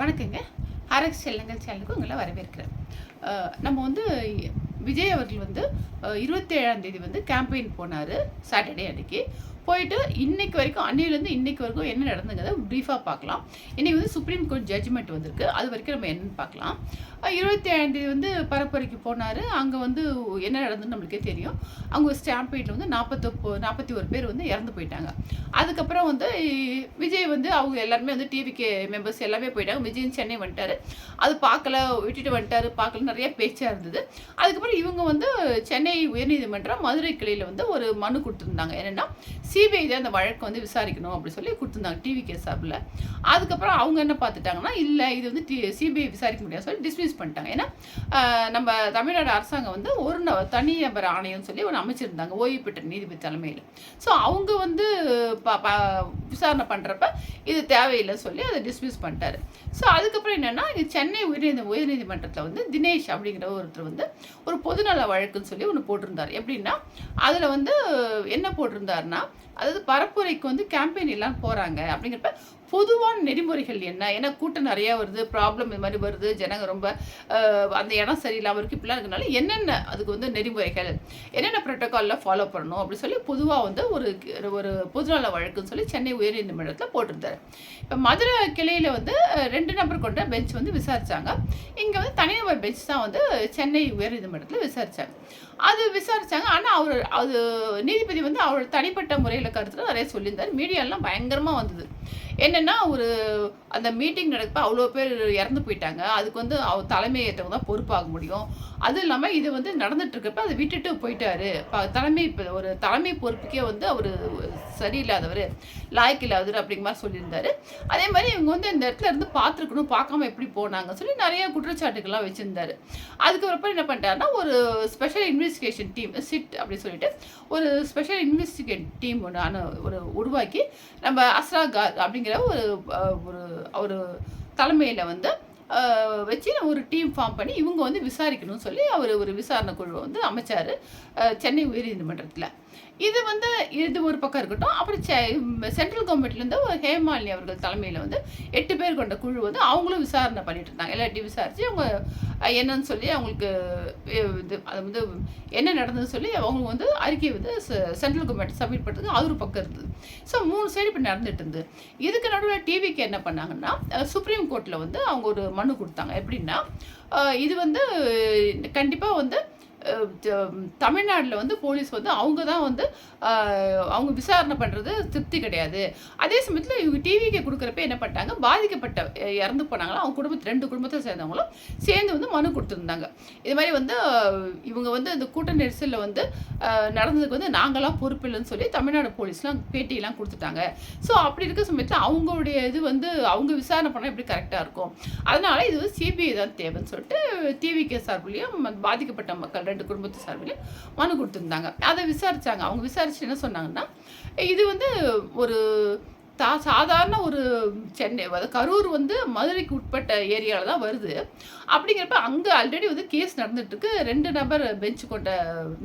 வணக்கங்க. ஆர்எக்ஸ் செல்லங்கள் சேனலுக்கு உங்களை வரவேற்கிறேன். நம்ம வந்து விஜய் அவர்கள் வந்து இருபத்தேழாம் தேதி வந்து கேம்பெயின் போனார் சாட்டர்டே அன்னைக்கு. போயிட்டு இன்னைக்கு வரைக்கும் அன்னையிலேருந்து இன்னைக்கு வரைக்கும் என்ன நடந்துங்கிறத ப்ரீஃபாக பார்க்கலாம். இன்னைக்கு வந்து சுப்ரீம் கோர்ட் ஜட்ஜ்மெண்ட் வந்திருக்கு. அது வரைக்கும் நம்ம என்னன்னு பார்க்கலாம். இருபத்தி ஏழாந்தேதி வந்து பரப்புரைக்கு போனார். அங்கே வந்து என்ன நடந்ததுன்னு நம்மளுக்கே தெரியும். அவங்க ஸ்டாம்பீட்டில் வந்து நாற்பத்தொப்பு நாற்பத்தி ஒரு பேர் வந்து இறந்து போயிட்டாங்க. அதுக்கப்புறம் வந்து விஜய் வந்து அவங்க எல்லாருமே வந்து டிவிக்கு மெம்பர்ஸ் எல்லாமே போயிட்டாங்க. விஜய் சென்னை வந்துட்டாரு. அது பார்க்கல விட்டுட்டு வந்துட்டாரு. பார்க்கல நிறைய பேச்சாக இருந்தது. அதுக்கப்புறம் இவங்க வந்து சென்னை உயர்நீதிமன்றம் மதுரை கிளையில் வந்து ஒரு மனு கொடுத்துருந்தாங்க. என்னென்னா சிபிஐ தான் அந்த வழக்கு வந்து விசாரிக்கணும் அப்படி சொல்லி கொடுத்துருந்தாங்க டிவி கேஸ் சார்பில். அதுக்கப்புறம் அவங்க என்ன பார்த்துட்டாங்கன்னா இல்லை இது வந்து டி சிபிஐ விசாரிக்க முடியாது சொல்லி டிஸ்மிஸ் பண்ணிட்டாங்க. ஏன்னா நம்ம தமிழ்நாடு அரசாங்கம் வந்து ஒரு ந- தனி நபர் ஆணையம்னு சொல்லி ஒன்று அமைச்சிருந்தாங்க ஓய்வு பெற்ற நீதிபதி தலைமையில். ஸோ அவங்க வந்து ப- விசாரணை பண்ணுறப்ப இது தேவையில்லை சொல்லி அதை டிஸ்மிஸ் பண்ணிட்டாரு. ஸோ அதுக்கப்புறம் என்னென்னா இது சென்னை உயர்நீதி உயர்நீதிமன்றத்தில் வந்து தினேஷ் அப்படிங்கிற ஒருத்தர் வந்து ஒரு பொதுநல வழக்குன்னு சொல்லி ஒன்று போட்டிருந்தார். எப்படின்னா அதில் வந்து என்ன போட்டிருந்தாருன்னா அதாவது பரப்புரைக்கு வந்து கேம்பெயின் எல்லாம் போகிறாங்க அப்படிங்கிறப்ப பொதுவான நெறிமுறைகள் என்ன? ஏன்னா கூட்டம் நிறையா வருது ப்ராப்ளம் இது மாதிரி வருது ஜனங்க ரொம்ப அந்த இடம் சரியில்லாமல் இருக்குது இப்படிலாம் இருக்கனால என்னென்ன அதுக்கு வந்து நெறிமுறைகள் என்னென்ன ப்ரோட்டோக்காலில் ஃபாலோ பண்ணணும் அப்படின்னு சொல்லி பொதுவாக வந்து ஒரு ஒரு பொதுநல வழக்குன்னு சொல்லி சென்னை உயர்நீதிமன்றத்தில் போட்டிருந்தாரு. இப்போ மதுரை கிளையில் வந்து ரெண்டு நம்பர் கொண்ட பெஞ்ச் வந்து விசாரித்தாங்க இங்கே வந்து தனிநபர் பெஞ்ச் தான் வந்து சென்னை உயர்நீதிமன்றத்தில் விசாரித்தாங்க அது விசாரிச்சாங்க. ஆனால் அவர் அது நீதிபதி வந்து அவர் தனிப்பட்ட முறையில் கருத்துல நிறைய சொல்லியிருந்தார். மீடியாலாம் பயங்கரமாக வந்தது. என்னென்னா ஒரு அந்த மீட்டிங் நடக்கப்ப அவ்வளோ பேர் இறந்து போயிட்டாங்க. அதுக்கு வந்து அவர் தலைமை ஏற்றவங்க தான் பொறுப்பாக முடியும். அதுவும் இல்லாமல் இது வந்து நடந்துட்டுருக்கப்ப அதை விட்டுட்டு போயிட்டாரு. இப்போ தலைமை இப்போ ஒரு தலைமை பொறுப்புக்கே வந்து அவர் சரியில்லாதவர் லாய்க்கு இல்லாதவர் அப்படிங்கிற மாதிரி சொல்லியிருந்தாரு. அதே மாதிரி இவங்க வந்து இந்த இடத்துல இருந்து பார்த்துருக்கணும் பார்க்காம எப்படி போனாங்க சொல்லி நிறைய குற்றச்சாட்டுகள்லாம் வச்சுருந்தாரு. அதுக்கப்புறம் என்ன பண்ணிட்டாருன்னா ஒரு ஸ்பெஷல் இன்வெஸ்டிகேஷன் டீம் சிட் அப்படின்னு சொல்லிட்டு ஒரு ஸ்பெஷல் இன்வெஸ்டிகேட் டீம் ஒன்று ஒரு உருவாக்கி நம்ம அஸ்ரா கார் அப்படிங்கிற ஒரு ஒரு ஒரு தலைமையில் வந்து வச்சு ஒரு டீம் ஃபார்ம் பண்ணி இவங்க வந்து விசாரிக்கணும்னு சொல்லி அவர் ஒரு விசாரணை குழுவை வந்து அமைச்சார் சென்னை உயர்நீதிமன்றத்தில். இது வந்து இது ஒரு பக்கம் இருக்கட்டும். அப்புறம் செ- சென்ட்ரல் கவர்மெண்ட்லேருந்து ஒரு ஹேமாலினி அவர்கள் தலைமையில் வந்து எட்டு பேர் கொண்ட குழு வந்து அவங்களும் விசாரணை பண்ணிட்டு இருந்தாங்க. எல்லாத்தையும் விசாரித்து அவங்க என்னன்னு சொல்லி அவங்களுக்கு இது அது வந்து என்ன நடந்ததுன்னு சொல்லி அவங்க வந்து அறிக்கை வந்து சென்ட்ரல் கவர்மெண்ட் சப்மிட் பண்ணுறதுக்கு அது ஒரு பக்கம் இருந்தது. ஸோ மூணு சைடு இப்போ நடந்துட்டு இருந்தது இதுக்கு நடுவில் டிவிக்கு என்ன பண்ணாங்கன்னா சுப்ரீம் கோர்ட்டில் வந்து அவங்க ஒரு மனு கொடுத்தாங்க. எப்படின்னா இது வந்து கண்டிப்பாக வந்து தமிழ்நாட்டில் வந்து போலீஸ் வந்து அவங்க தான் வந்து அவங்க விசாரணை பண்ணுறது திருப்தி கிடையாது. அதே சமயத்தில் இவங்க டிவிக்கு கொடுக்குறப்ப என்ன பண்ணிட்டாங்க? பாதிக்கப்பட்ட இறந்து போனாங்களோ? அவங்க குடும்பத்து ரெண்டு குடும்பத்தை சேர்ந்தவங்களும் சேர்ந்து வந்து மனு கொடுத்துருந்தாங்க. இது மாதிரி வந்து இவங்க வந்து இந்த கூட்ட நெரிசலில் வந்து நடந்ததுக்கு வந்து நாங்களாம் பொறுப்பில்லைன்னு சொல்லி தமிழ்நாடு போலீஸ்லாம் பேட்டியெல்லாம் கொடுத்துட்டாங்க. ஸோ அப்படி இருக்க சமயத்தில் அவங்களுடைய இது வந்து அவங்க விசாரணை பண்ணால் எப்படி கரெக்டாக இருக்கும்? அதனால் இது வந்து சிபிஐ தான் தேவைன்னு சொல்லிட்டு டிவிகே சார்புலேயும் பாதிக்கப்பட்ட மக்கள் ரெண்டு குடும்பத்து சார்பில் மனு கொடுத்துருந்தாங்க. அதை விசாரித்தாங்க அவங்க விசாரிச்சு என்ன சொன்னாங்கன்னா இது வந்து ஒரு தா சாதாரண ஒரு சென்னை அதாவது கரூர் வந்து மதுரைக்கு உட்பட்ட ஏரியாவில் தான் வருது. அப்படிங்கிறப்ப அங்கே ஆல்ரெடி வந்து கேஸ் நடந்துட்டுருக்கு. ரெண்டு நபர் பெஞ்ச் கொண்ட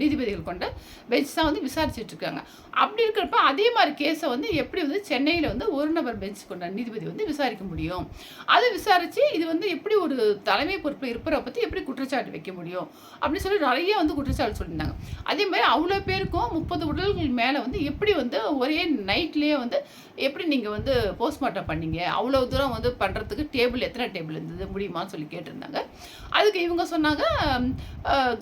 நீதிபதிகள் கொண்ட பெஞ்ச் தான் வந்து விசாரிச்சிட்ருக்காங்க அப்படி இருக்கிறப்ப அதே மாதிரி கேஸை வந்து எப்படி வந்து சென்னையில் வந்து ஒரு நபர் பெஞ்ச் கொண்ட நீதிபதி வந்து விசாரிக்க முடியும்? அதை விசாரித்து இது வந்து எப்படி ஒரு தலைமை பொறுப்பில் இருப்பதை பற்றி எப்படி குற்றச்சாட்டு வைக்க முடியும்? அப்படின்னு சொல்லி நிறைய வந்து குற்றச்சாட்டு சொல்லியிருந்தாங்க. அதே மாதிரி அவ்வளோ பேருக்கும் முப்பது உடல்கள் மேலே வந்து எப்படி வந்து ஒரே நைட்லேயே வந்து எப்படி நீங்கள் வந்து போஸ்ட்மார்ட்டம் பண்ணீங்க? அவ்வளோ தூரம் வந்து பண்ணுறதுக்கு டேபிள் எத்தனை டேபிள் இருந்தது? முடியுமான்னு சொல்லி கேட்டிருந்தாங்க. அதுக்கு இவங்க சொன்னாங்க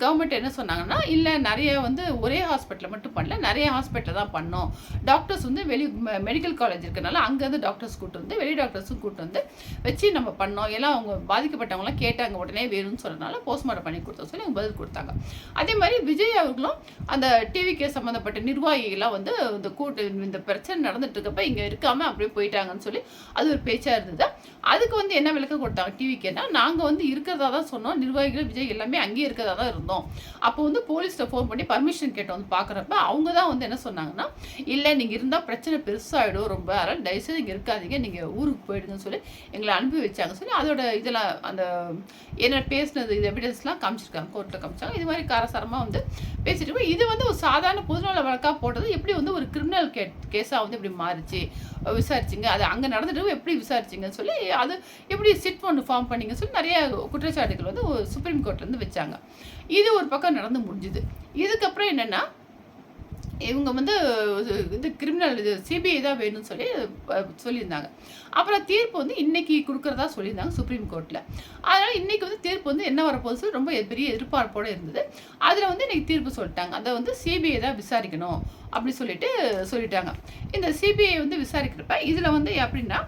கவர்மெண்ட் என்ன சொன்னாங்கன்னா இல்லை நிறைய வந்து ஒரே ஹாஸ்பிட்டலில் மட்டும் பண்ணல நிறைய ஹாஸ்பிட்டலில் தான் பண்ணோம். டாக்டர்ஸ் வந்து வெளி மெடிக்கல் காலேஜ் இருக்கனால அங்கேருந்து டாக்டர்ஸ் கூட்டு வந்து வெளி டாக்டர்ஸும் கூட்டு வந்து வச்சு நம்ம பண்ணோம். எல்லாம் அவங்க பாதிக்கப்பட்டவங்களாம் கேட்டாங்க உடனே வேணும்னு சொன்னனால போஸ்ட்மார்ட்டம் பண்ணி கொடுத்தோம் சொல்லி அவங்க பதில் கொடுத்தாங்க. அதே மாதிரி விஜய் அவர்களும் அந்த டிவிக்கே சம்மந்தப்பட்ட நிர்வாகிகளாம் வந்து இந்த கூட்டு இந்த பிரச்சனை நடந்துட்டு இருக்கப்ப இங்கே பேசாமல் அப்படியே போயிட்டாங்கன்னு சொல்லி அது ஒரு பேச்சாக இருந்தது. அதுக்கு வந்து என்ன விளக்கம் கொடுத்தாங்க டிவிக்குன்னா நாங்கள் வந்து இருக்கிறதா தான் சொன்னோம். நிர்வாகிகள் விஜய் எல்லாமே அங்கேயே இருக்கிறதா தான் இருந்தோம். அப்போ வந்து போலீஸ்கிட்ட ஃபோன் பண்ணி பர்மிஷன் கேட்டோம் வந்து பார்க்குறப்ப அவங்க தான் வந்து என்ன சொன்னாங்கன்னா இல்லை நீங்கள் இருந்தால் பிரச்சனை பெருசாகிடும் ரொம்ப. அதனால் தயவுசெய்து இங்கே இருக்காதீங்க. நீங்கள் ஊருக்கு போயிடுங்கன்னு சொல்லி எங்களை அனுப்பி வச்சாங்க சொல்லி அதோட இதெல்லாம் அந்த என்ன பேசினது இது எவிடன்ஸ்லாம் காமிச்சிருக்காங்க. கோர்ட்டில் காமிச்சாங்க. இது மாதிரி காரசாரமாக வந்து பேசிட்டு இருப்போம். இது வந்து ஒரு சாதாரண பொதுநல வழக்காக போட்டது. எப்படி வந்து ஒரு கிரிமினல் கே கேஸாக வந்து இப்படி மாறிச்சு? விசாரிச்சிங்க. அது அங்கே நடந்துட்டு எப்படி விசாரிச்சிங்கன்னு சொல்லி அது எப்படி சிட் ஒன்று ஃபார்ம் பண்ணிங்க சொல்லி நிறைய குற்றச்சாட்டுகள் வந்து சுப்ரீம் கோர்ட்லேருந்து வச்சாங்க. இது ஒரு பக்கம் நடந்து முடிஞ்சுது. இதுக்கப்புறம் என்னென்னா இவங்க வந்து இது கிரிமினல் இது சிபிஐ தான் வேணும்னு சொல்லி சொல்லியிருந்தாங்க. அப்புறம் தீர்ப்பு வந்து இன்னைக்கு கொடுக்குறதா சொல்லியிருந்தாங்க சுப்ரீம் கோர்ட்டில் அதனால் இன்னைக்கு வந்து தீர்ப்பு வந்து என்ன வரப்போகுது சொல்லி ரொம்ப பெரிய எதிர்பார்ப்போடு இருந்தது. அதில் வந்து இன்னைக்கு தீர்ப்பு சொல்லிட்டாங்க. அதை வந்து சிபிஐ தான் விசாரிக்கணும் அப்படி சொல்லிட்டு சொல்லிட்டாங்க. இந்த சிபிஐ வந்து விசாரிக்கிறப்ப இதில் வந்து எப்படின்னா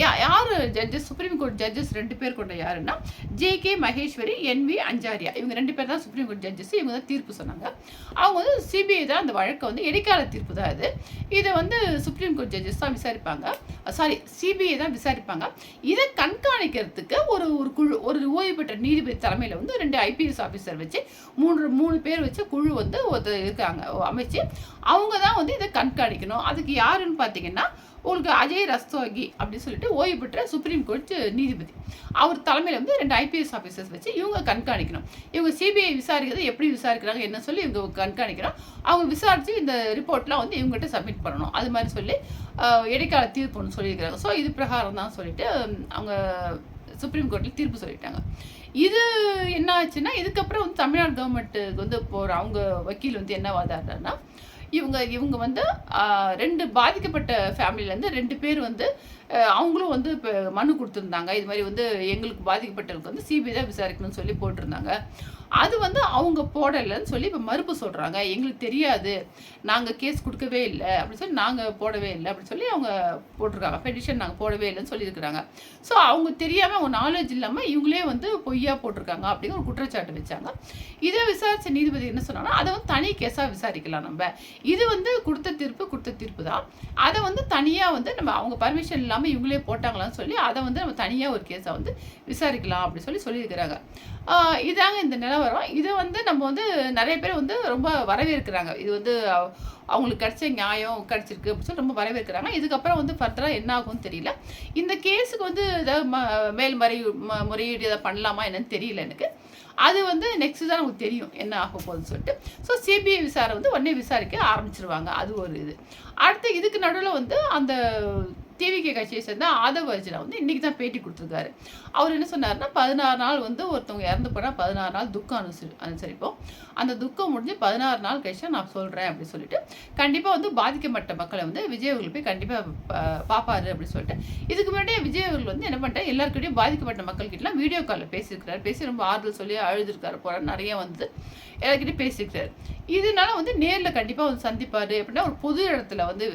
யா- யார் ஜட்ஜஸ் சுப்ரீம் கோர்ட் ஜட்ஜஸ் ரெண்டு பேர் கொண்ட யாருன்னா J K Maheshwari N V Anjaria இவங்க ரெண்டு பேர் தான் சுப்ரீம் கோர்ட் ஜட்ஜஸ் இவங்க தான் தீர்ப்பு சொன்னாங்க. அவங்க வந்து சிபிஐ தான் அந்த வழக்கை வந்து இடைக்கால தீர்ப்பு தான் இது. இதை வந்து சுப்ரீம் கோர்ட் ஜட்ஜஸ் தான் விசாரிப்பாங்க. சாரி சிபிஐ தான் விசாரிப்பாங்க. இதை கண்காணிக்கிறதுக்கு ஒரு ஒரு குழு ஒரு ஓய்வு பெற்ற நீதிபதி தலைமையில் வந்து ரெண்டு ஐபிஎஸ் ஆஃபீஸர் வச்சு மூன்று மூணு பேர் வச்சு குழு வந்து இருக்காங்க அமைச்சு. அவங்க தான் வந்து இதை கண்காணிக்கணும். அதுக்கு யாருன்னு பார்த்தீங்கன்னா உங்களுக்கு அஜய் ரஸ்தோகி அப்படின்னு சொல்லிட்டு ஓய்வு பெற்ற சுப்ரீம் கோர்ட் நீதிபதி. அவர் தலைமையில் வந்து ரெண்டு ஐபிஎஸ் ஆஃபீஸர்ஸ் வச்சு இவங்க கண்காணிக்கணும். இவங்க சிபிஐ விசாரிக்கிறது எப்படி விசாரிக்கிறாங்க என்ன சொல்லி இவங்க கண்காணிக்கிறோம் அவங்க விசாரித்து இந்த ரிப்போர்ட்லாம் வந்து இவங்ககிட்ட சப்மிட் பண்ணணும். அது மாதிரி சொல்லி இடைக்கால தீர்ப்பு ஒன்று சொல்லியிருக்கிறாங்க. ஸோ இது பிரகாரம் தான் சொல்லிட்டு அவங்க சுப்ரீம் கோர்ட்டில் தீர்ப்பு சொல்லிட்டாங்க. இது என்ன ஆச்சுன்னா இதுக்கப்புறம் வந்து தமிழ்நாடு கவர்மெண்ட்டுக்கு வந்து போகிற அவங்க வக்கீல் வந்து என்ன வாதாடுறாருன்னா இவங்க இவங்க வந்து ரெண்டு பாதிக்கப்பட்ட ஃபேமிலியிலேருந்து ரெண்டு பேர் வந்து அவங்களும் வந்து இப்போ மனு கொடுத்துருந்தாங்க. இது மாதிரி வந்து எங்களுக்கு பாதிக்கப்பட்டவங்களுக்கு வந்து சிபிஐ தான் விசாரிக்கணும்னு சொல்லி போட்டிருந்தாங்க. அது வந்து அவங்க போடலைன்னு சொல்லி இப்போ மறுப்பு சொல்கிறாங்க எங்களுக்கு தெரியாது. நாங்கள் கேஸ் கொடுக்கவே இல்லை. அப்படின்னு சொல்லி நாங்கள் போடவே இல்லை. அப்படின்னு சொல்லி அவங்க போட்டிருக்காங்க. பெட்டிஷன் நாங்கள் போடவே இல்லைன்னு சொல்லியிருக்கிறாங்க. ஸோ அவங்க தெரியாமல் அவங்க நாலேஜ் இல்லாமல் இவங்களே வந்து பொய்யா போட்டிருக்காங்க அப்படிங்கிற ஒரு குற்றச்சாட்டு வச்சாங்க. இதை விசாரிச்ச நீதிபதி என்ன சொன்னாங்கன்னா அதை வந்து தனி கேஸாக விசாரிக்கலாம் நம்ம. இது வந்து கொடுத்த தீர்ப்பு கொடுத்த தீர்ப்பு தான். அதை வந்து தனியாக வந்து நம்ம அவங்க பர்மிஷன் இல்லாமல் இவங்களே போட்டாங்களான்னு சொல்லி அதை வந்து நம்ம தனியாக ஒரு கேஸை வந்து விசாரிக்கலாம் அப்படின்னு சொல்லி சொல்லியிருக்கிறாங்க. இதாங்க இந்த நிலவரம். இதை வந்து நம்ம வந்து நிறைய பேர் வந்து ரொம்ப வரவேற்கிறாங்க. இது வந்து அவங்களுக்கு கிடைச்ச நியாயம் கிடைச்சிருக்கு அப்படின்னு சொல்லி ரொம்ப வரவேற்கிறாங்க. இதுக்கப்புறம் வந்து ஃபர்தராக என்ன ஆகும்னு தெரியல. இந்த கேஸுக்கு வந்து ஏதாவது ம மேல்முறை முறையீடு ஏதாவது பண்ணலாமா என்னன்னு தெரியல எனக்கு. அது வந்து நெக்ஸ்ட் தான் நமக்கு தெரியும் என்ன ஆக போகுதுன்னு சொல்லிட்டு. ஸோ சிபிஐ விசாரணை வந்து உடனே விசாரிக்க ஆரம்பிச்சிருவாங்க. அது ஒரு இது. அடுத்து இதுக்கு நடுவில் வந்து அந்த டிவிகே கட்சியை சேர்ந்த ஆதவ அர்ஜுனா வந்து இன்னைக்கு தான் பேட்டி கொடுத்துருக்காரு. அவர் என்ன சொன்னார்னா பதினாறு நாள் வந்து ஒருத்தவங்க இறந்து போனால் பதினாறு நாள் துக்கம் அனுசரி அனுசரிப்போம். அந்த துக்கம் முடிஞ்சு பதினாறு நாள் கழிச்சு நான் சொல்கிறேன் அப்படின்னு சொல்லிட்டு கண்டிப்பாக வந்து பாதிக்கப்பட்ட மக்களை வந்து விஜய் அவர்கள் போய் கண்டிப்பாக பார்ப்பாரு அப்படின்னு சொல்லிட்டு. இதுக்கு முன்னாடியே விஜய் அவர்கள் வந்து என்ன பண்ணிட்டேன் எல்லாருக்கிட்டையும் பாதிக்கப்பட்ட மக்கள்கிட்டலாம் வீடியோ காலில் பேசியிருக்கிறார். பேசி ரொம்ப ஆறுதல் சொல்லி அழுதுருக்காரு. போகிறார் நிறைய வந்து எல்லாருக்கிட்டையும் பேசியிருக்கிறார். இதனால வந்து நேரில் கண்டிப்பாக வந்து சந்திப்பார். அப்படின்னா ஒரு பொது இடத்துல வந்து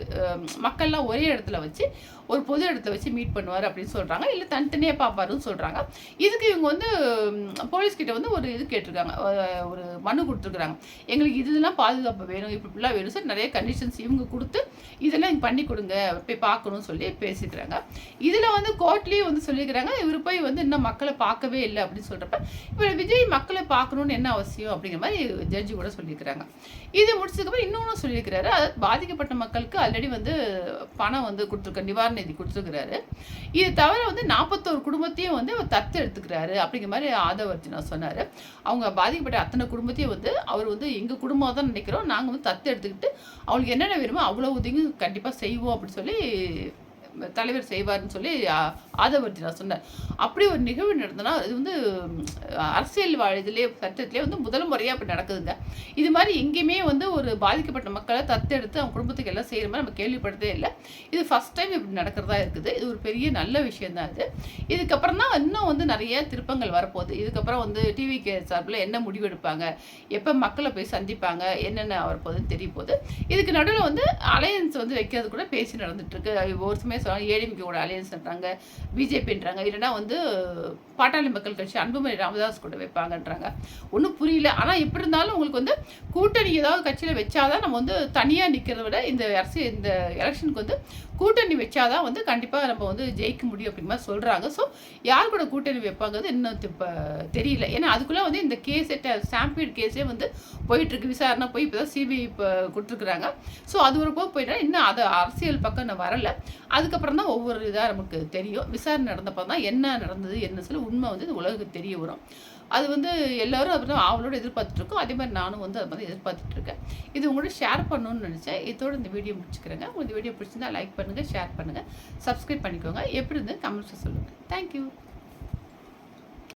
மக்கள்லாம் ஒரே இடத்துல வச்சு ஒரு பொது இடத்துல வச்சு மீட் பண்ணுவார் அப்படின்னு சொல்கிறாங்க இல்லை தனித்தனியாக பார்ப்பாருன்னு சொல்கிறாங்க இதுக்கு இவங்க வந்து போலீஸ்கிட்ட வந்து ஒரு இது கேட்டிருக்காங்க. ஒரு மனு கொடுத்துருக்குறாங்க. எங்களுக்கு இதுலாம் பாதுகாப்பு வேணும் இப்படி இப்படிலாம் வேணும் சார். நிறைய கண்டிஷன்ஸ் இவங்க கொடுத்து இதெல்லாம் இங்கே பண்ணி கொடுங்க. போய் பார்க்கணும்னு சொல்லி பேசிக்கிறாங்க. இதில் வந்து கோர்ட்லேயும் வந்து சொல்லியிருக்கிறாங்க இவர் போய் வந்து இன்னும் மக்களை பார்க்கவே இல்லை அப்படின்னு சொல்கிறப்ப இவர் விஜய் மக்களை பார்க்கணும்னு என்ன அவசியம் அப்படிங்கிற மாதிரி ஜட்ஜி கூட சொல்லியிருக்கிறாங்க இது முடிச்சதுக்கப்புறம் இன்னொன்று சொல்லியிருக்கிறாரு. அதாவது பாதிக்கப்பட்ட மக்களுக்கு ஆல்ரெடி வந்து பணம் வந்து கொடுத்துருக்க நிவாரண நிதி கொடுத்துருக்கிறாரு. இது தவிர வந்து நாற்பத்தோரு குடும்பத்தையும் வந்து அவர் தத்து எடுத்துக்கிறாரு அப்படிங்கிற மாதிரி ஆதவர்ஜினா சொன்னார். அவங்க பாதிக்கப்பட்ட அத்தனை குடும்பத்தையும் வந்து அவர் வந்து எங்கள் குடும்பம் தான் நினைக்கிறோம். நாங்கள் வந்து தத்து எடுத்துக்கிட்டு அவங்களுக்கு என்னென்ன வேணுமோ அவ்வளோ உதவியும் கண்டிப்பாக செய்வோம் அப்படின்னு சொல்லி தலைவர் செய்வார்னு சொல்லி ஆ- ஆதவர்ஜினா சொன்னார் அப்படி ஒரு நிகழ்வு நடந்தனா இது வந்து அரசியல் வாழ் இதுலேயே சட்டத்திலே வந்து முதல் முறையாக அப்படி நடக்குதுங்க. இது மாதிரி எங்கேயுமே வந்து ஒரு பாதிக்கப்பட்ட மக்களை தத்தெடுத்து அவங்க குடும்பத்துக்கு எல்லாம் செய்கிற மாதிரி நம்ம கேள்விப்பட்டதே இல்லை. இது ஃபஸ்ட் டைம் இப்படி நடக்கிறதா இருக்குது. இது ஒரு பெரிய நல்ல விஷயம் தான் இது. இதுக்கப்புறம் தான் இன்னும் வந்து நிறைய திருப்பங்கள் வரப்போகுது. இதுக்கப்புறம் வந்து டிவி கே சார்பில் என்ன முடிவெடுப்பாங்க எப்போ மக்களை போய் சந்திப்பாங்க? என்னென்ன வரப்போகுதுன்னு தெரிய போகுது. இதுக்கு நடுவில் வந்து அலையன்ஸ் வந்து வைக்கிறது கூட பேசி நடந்துட்டுருக்கு ஒரு சமயம் சொல்லுவாங்க ஏடிஎம்கேவோட அலையன்ஸ்ன்றாங்க பிஜேபின்றாங்க இல்லைன்னா வந்து பாட்டாளி மக்கள் கட்சி அன்புமணி ராமதாஸ் கூட வைப்பாங்கன்றாங்க. ஒன்றும் புரியல. ஆனால் எப்படி இருந்தாலும் உங்களுக்கு வந்து கூட்டணி ஏதாவது கட்சியில் வச்சாதான் நம்ம வந்து தனியாக நிற்கிறத விட இந்த அரசியல் இந்த எலெக்ஷனுக்கு வந்து கூட்டணி வச்சாதான் வந்து கண்டிப்பாக நம்ம வந்து ஜெயிக்க முடியும் அப்படிங்கிற மாதிரி சொல்கிறாங்க ஸோ யார் கூட கூட்டணி வைப்பாங்கிறது இன்னும் இப்போ தெரியல. ஏன்னா அதுக்குள்ளே வந்து இந்த கேஸே ஸ்டாம்பீட் கேஸே வந்து போயிட்டுருக்கு. விசாரணை போய் இப்போ தான் சிபிஐ இப்போ கொடுத்துருக்குறாங்க. ஸோ அது ஒரு போக போயிட்டா இன்னும் அது அரசியல் பக்கம் நான் வரல. அதுக்கு அதுக்கப்புறம் தான் ஒவ்வொரு இதாக நமக்கு தெரியும். விசாரணை நடந்தப்போ தான் என்ன நடந்தது என்ன சொல்லி உண்மை வந்து இந்த உலகுக்கு தெரிய வரும். அது வந்து எல்லோரும் அப்படி அவளோட எதிர்பார்த்துட்ருக்கோம் அதே மாதிரி நானும் வந்து அதை மாதிரி எதிர்பார்த்துட்ருக்கேன் இது உங்களோட ஷேர் பண்ணணும்னு நினச்சேன். இதோட இந்த வீடியோ முடிச்சுக்கிறேங்க. உங்களுக்கு வீடியோ பிடிச்சிருந்தா லைக் பண்ணுங்கள் ஷேர் பண்ணுங்கள் சப்ஸ்கிரைப் பண்ணிக்கோங்க. எப்படி இருந்து கமெண்ட்ஸை சொல்லுங்கள் தேங்க்யூ